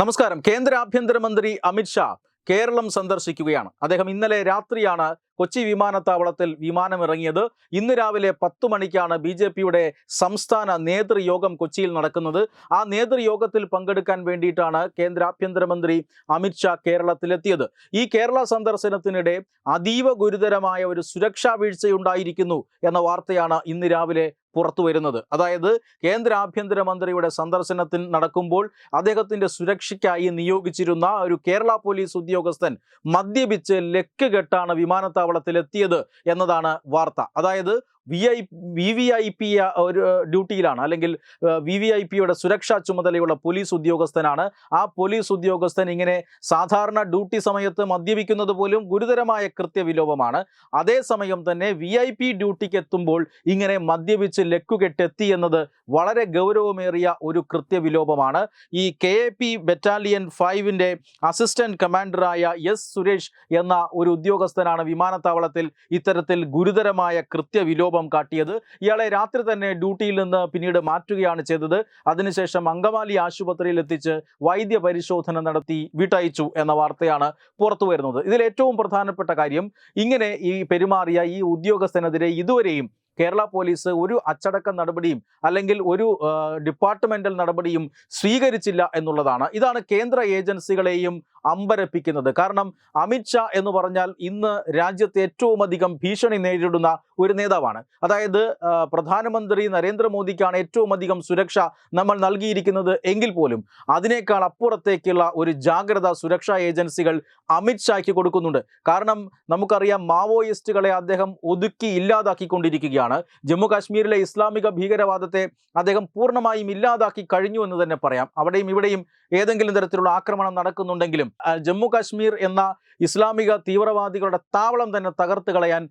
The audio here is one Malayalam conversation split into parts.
നമസ്കാരം. കേന്ദ്ര ആഭ്യന്തരമന്ത്രി അമിത്ഷാ കേരളം സന്ദർശിക്കുകയാണ്. അദ്ദേഹം ഇന്നലെ രാത്രിയാണ് കൊച്ചി വിമാനത്താവളത്തിൽ വിമാനമിറങ്ങിയത്. ഇന്ന് രാവിലെ പത്തു മണിക്കാണ് ബി ജെ പിയുടെ സംസ്ഥാന നേതൃയോഗം കൊച്ചിയിൽ നടക്കുന്നത്. ആ നേതൃയോഗത്തിൽ പങ്കെടുക്കാൻ വേണ്ടിയിട്ടാണ് കേന്ദ്ര ആഭ്യന്തരമന്ത്രി അമിത്ഷാ കേരളത്തിലെത്തിയത്. ഈ കേരള സന്ദർശനത്തിനിടെ അതീവ ഗുരുതരമായ ഒരു സുരക്ഷാ വീഴ്ചയുണ്ടായിരിക്കുന്നു എന്ന വാർത്തയാണ് ഇന്ന് രാവിലെ പുറത്തു വരുന്നത്. അതായത് കേന്ദ്ര ആഭ്യന്തരമന്ത്രിയുടെ സന്ദർശനത്തിന് നടക്കുമ്പോൾ അദ്ദേഹത്തിന്റെ സുരക്ഷയ്ക്കായി നിയോഗിച്ചിരുന്ന ഒരു കേരള പോലീസ് ഉദ്യോഗസ്ഥൻ മദ്യപിച്ച് ലക്ക് കെട്ടാണ് വിമാനത്താവളത്തിൽ എത്തിയത് എന്നതാണ് വാർത്ത. അതായത് V I V V I P ഒരു ഡ്യൂട്ടിയിലാണ്. അല്ലെങ്കിൽ വി വി ഐ പിയുടെ സുരക്ഷാ ചുമതലയുള്ള പോലീസ് ഉദ്യോഗസ്ഥനാണ്. ആ പോലീസ് ഉദ്യോഗസ്ഥൻ ഇങ്ങനെ സാധാരണ ഡ്യൂട്ടി സമയത്ത് മദ്യപിക്കുന്നത് പോലും ഗുരുതരമായ കൃത്യവിലോപമാണ്. അതേസമയം തന്നെ വി ഐ പി ഡ്യൂട്ടിക്ക് എത്തുമ്പോൾ ഇങ്ങനെ മദ്യപിച്ച് ലക്കുകെട്ടെത്തി എന്നത് വളരെ ഗൗരവമേറിയ ഒരു കൃത്യവിലോപമാണ്. ഈ കെ എ പി ബറ്റാലിയൻ ഫൈവിന്റെ അസിസ്റ്റന്റ് കമാൻഡറായ എസ് സുരേഷ് എന്ന ഒരു ഉദ്യോഗസ്ഥനാണ് വിമാനത്താവളത്തിൽ ഇത്തരത്തിൽ ഗുരുതരമായ കൃത്യവിലോപം കാട്ടിയത്. ഇയാളെ രാത്രി തന്നെ ഡ്യൂട്ടിയിൽ നിന്ന് പിന്നീട് മാറ്റുകയാണ് ചെയ്തത്. അതിനുശേഷം അങ്കമാലി ആശുപത്രിയിൽ എത്തിച്ച് വൈദ്യ പരിശോധന നടത്തി വിട്ടയച്ചു എന്ന വാർത്തയാണ് പുറത്തു വരുന്നത്. ഇതിൽ ഏറ്റവും പ്രധാനപ്പെട്ട കാര്യം ഇങ്ങനെ ഈ പെരുമാറിയ ഈ ഉദ്യോഗസ്ഥനെതിരെ ഇതുവരെയും കേരള പോലീസ് ഒരു അച്ചടക്ക നടപടിയും അല്ലെങ്കിൽ ഒരു ഡിപ്പാർട്ട്മെന്റൽ നടപടിയും സ്വീകരിച്ചില്ല എന്നുള്ളതാണ്. ഇതാണ് കേന്ദ്ര ഏജൻസികളെയും അമ്പരപ്പിക്കുന്നത്. കാരണം അമിത്ഷാ എന്ന് പറഞ്ഞാൽ ഇന്ന് രാജ്യത്ത് ഏറ്റവും അധികം ഭീഷണി നേരിടുന്ന ഒരു നേതാവാണ്. അതായത് പ്രധാനമന്ത്രി നരേന്ദ്രമോദിക്കാണ് ഏറ്റവും അധികം സുരക്ഷ നമ്മൾ നൽകിയിരിക്കുന്നത് എങ്കിൽ പോലും. അതിനേക്കാൾ അപ്പുറത്തേക്കുള്ള ഒരു ജാഗ്രത സുരക്ഷാ ഏജൻസികൾ അമിത്ഷായ്ക്ക് കൊടുക്കുന്നുണ്ട്. കാരണം നമുക്കറിയാം മാവോയിസ്റ്റുകളെ അദ്ദേഹം ഒതുക്കി ഇല്ലാതാക്കിക്കൊണ്ടിരിക്കുകയാണ്. ജമ്മു കാശ്മീരിലെ ഇസ്ലാമിക ഭീകരവാദത്തെ അദ്ദേഹം പൂർണമായും ഇല്ലാതാക്കി കഴിഞ്ഞു എന്ന് തന്നെ പറയാം. അവിടെയും ഇവിടെയും ഏതെങ്കിലും തരത്തിലുള്ള ആക്രമണം നടക്കുന്നുണ്ടെങ്കിലും ജമ്മു കാശ്മീർ എന്ന ഇസ്ലാമിക തീവ്രവാദികളുടെ താവളം തന്നെ തകർത്ത് കളയാൻ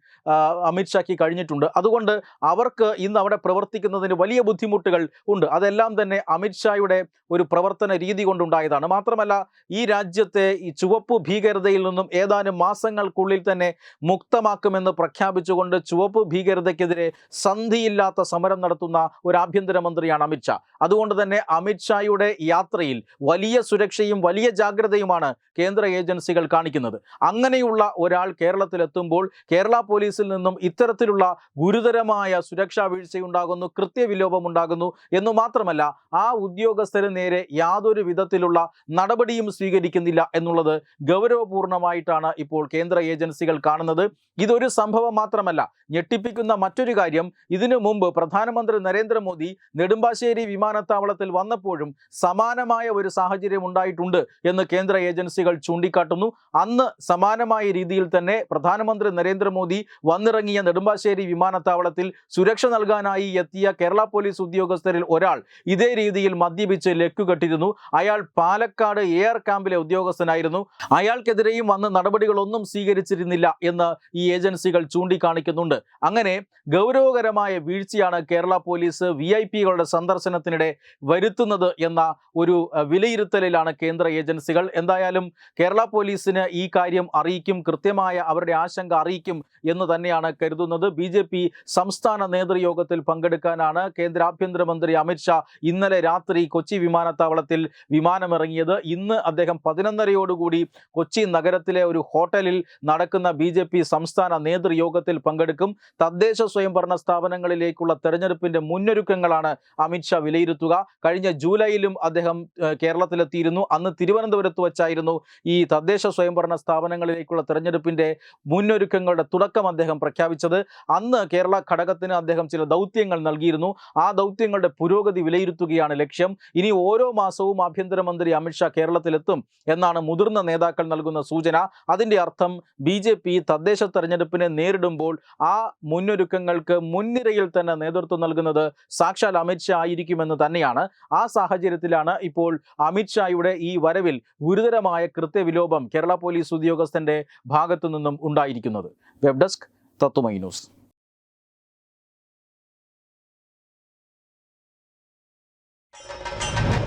അമിത്ഷാക്ക് കഴിഞ്ഞിട്ടുണ്ട്. അതുകൊണ്ട് അവർക്ക് ഇന്ന് അവിടെ പ്രവർത്തിക്കുന്നതിന് വലിയ ബുദ്ധിമുട്ടുകൾ ഉണ്ട്. അതെല്ലാം തന്നെ അമിത്ഷായുടെ ഒരു പ്രവർത്തന രീതി കൊണ്ടുണ്ടായതാണ്. മാത്രമല്ല ഈ രാജ്യത്തെ ഈ ചുവപ്പ് ഭീകരതയിൽ നിന്നും ഏതാനും മാസങ്ങൾക്കുള്ളിൽ തന്നെ മുക്തമാക്കുമെന്ന് പ്രഖ്യാപിച്ചുകൊണ്ട് ചുവപ്പ് ഭീകരതയ്ക്കെതിരെ സന്ധിയില്ലാത്ത സമരം നടത്തുന്ന ഒരു ആഭ്യന്തരമന്ത്രിയാണ് അമിത്ഷാ അതുകൊണ്ട് തന്നെ അമിത്ഷായുടെ യാത്രയിൽ വലിയ സുരക്ഷയും വലിയ ജാഗ്രതയുമാണ് കേന്ദ്ര ഏജൻസികൾ കാണിക്കുന്നത്. അങ്ങനെയുള്ള ഒരാൾ കേരളത്തിലെത്തുമ്പോൾ കേരള പോലീസിൽ നിന്നും ഇത്തരത്തിലുള്ള ഗുരുതരമായ സുരക്ഷാ വീഴ്ചയുണ്ടാകുന്നു കൃത്യവിലോപം ഉണ്ടാകുന്നു എന്നു മാത്രമല്ല ആ ഉദ്യോഗസ്ഥന് നേരെ യാതൊരു വിധത്തിലുള്ള നടപടിയും സ്വീകരിക്കുന്നില്ല എന്നുള്ളത് ഗൗരവപൂർണമായിട്ടാണ് ഇപ്പോൾ കേന്ദ്ര ഏജൻസികൾ കാണുന്നത്. ഇതൊരു സംഭവം മാത്രമല്ല ഞെട്ടിപ്പിക്കുന്ന മറ്റൊരു കാര്യം ഇതിനു മുമ്പ് പ്രധാനമന്ത്രി നരേന്ദ്രമോദി നെടുമ്പാശ്ശേരി വിമാനത്താവളത്തിൽ വന്നപ്പോഴും സമാനമായ ഒരു സാഹചര്യം ഉണ്ടായിട്ടുണ്ട് എന്ന് കേന്ദ്ര ഏജൻസികൾ ചൂണ്ടിക്കാട്ടുന്നു. അന്ന് സമാനമായ രീതിയിൽ തന്നെ പ്രധാനമന്ത്രി നരേന്ദ്രമോദി വന്നിറങ്ങിയ നെടുമ്പാശ്ശേരി വിമാനത്താവളത്തിൽ സുരക്ഷ നൽകാനായി എത്തിയ കേരള പോലീസ് ഉദ്യോഗസ്ഥരിൽ ഒരാൾ ഇതേ രീതിയിൽ മദ്യപിച്ച് ലക്കുകെട്ടിരുന്നു അയാൾ പാലക്കാട് എയർ ക്യാമ്പിലെ ഉദ്യോഗസ്ഥനായിരുന്നു. അയാൾക്കെതിരെയും വന്ന് നടപടികളൊന്നും സ്വീകരിച്ചിരുന്നില്ല എന്ന് ഈ ഏജൻസികൾ ചൂണ്ടിക്കാണിക്കുന്നുണ്ട്. അങ്ങനെ ഗൗരവകരമായ വീഴ്ചയാണ് കേരള പോലീസ് വി ഐ പികളുടെ സന്ദർശനത്തിനിടെ വരുത്തുന്നത് എന്ന ഒരു അഹ്, വിലയിരുത്തലിലാണ് കേന്ദ്ര ഏജൻസികൾ. എന്തായാലും കേരള പോലീസിന് ഈ കാര്യം അറിയിക്കും കൃത്യമായ അവരുടെ ആശങ്ക അറിയിക്കും എന്ന് തന്നെയാണ് കരുതുന്നത്. ബി സംസ്ഥാന നേതൃയോഗത്തിൽ പങ്കെടുക്കാനാണ് കേന്ദ്ര ആഭ്യന്തരമന്ത്രി അമിത്ഷാ ഇന്നലെ രാത്രി കൊച്ചി വിമാനത്താവളത്തിൽ വിമാനമിറങ്ങിയത്. ഇന്ന് അദ്ദേഹം പതിനൊന്നരയോടുകൂടി കൊച്ചി നഗരത്തിലെ ഒരു ഹോട്ടലിൽ നടക്കുന്ന ബി സംസ്ഥാന നേതൃയോഗത്തിൽ പങ്കെടുക്കും. തദ്ദേശ സ്വയംഭരണ സ്ഥാപനങ്ങളിലേക്കുള്ള തെരഞ്ഞെടുപ്പിന്റെ മുന്നൊരുക്കങ്ങളാണ് അമിത്ഷാ വിലയിരുത്തുക. കഴിഞ്ഞ ജൂലൈയിലും അദ്ദേഹം ഏഹ്, കേരളത്തിലെത്തിയിരുന്നു. അന്ന് തിരുവനന്തപുരത്ത് വച്ചായിരുന്നു ഈ തദ്ദേശ സ്വയംഭരണ സ്ഥാപനങ്ങളിലേക്കുള്ള തെരഞ്ഞെടുപ്പിന്റെ മുന്നൊരുക്കങ്ങളുടെ തുടക്കം അദ്ദേഹം പ്രഖ്യാപിച്ചത്. അന്ന് കേരള ഘടകത്തിന് അദ്ദേഹം ചില ദൗത്യങ്ങൾ നൽകിയിരുന്നു. ആ ദൗത്യങ്ങളുടെ പുരോഗതി വിലയിരുത്തുകയാണ് ലക്ഷ്യം. ഇനി ഓരോ മാസവും ആഭ്യന്തരമന്ത്രി അമിത്ഷാ കേരളത്തിലെത്തും എന്നാണ് മുതിർന്ന നേതാക്കൾ നൽകുന്ന സൂചന. അതിന്റെ അർത്ഥം ബി ജെ പി തദ്ദേശ തെരഞ്ഞെടുപ്പിനെ നേരിടുമ്പോൾ ആ മുന്നൊരുക്കങ്ങൾക്ക് മുൻനിരയിൽ തന്നെ നേതൃത്വം നൽകുന്നത് സാക്ഷാൽ അമിത്ഷാ ആയിരിക്കുമെന്ന് തന്നെയാണ്. ആ സാഹചര്യത്തിലാണ് ഇപ്പോൾ അമിത്ഷായുടെ ഈ വരവിൽ ഗുരുതരമായ കൃത്യവിലോപം കേരള പോലീസ് ഉദ്യോഗസ്ഥന്റെ ഭാഗത്തു നിന്നും ഉണ്ടായിരിക്കുന്നത്. Web desk Tatwamayi news.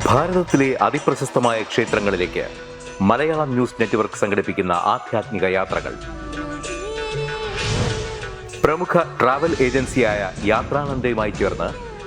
ഭാരതത്തിലെ അതിപ്രശസ്തമായ ക്ഷേത്രങ്ങളിലേക്ക് മലയാളം ന്യൂസ് നെറ്റ്വർക്ക് സംഘടിപ്പിക്കുന്ന യാത്രകൾ. പ്രമുഖ ട്രാവൽ ഏജൻസിയായ ചേർന്ന്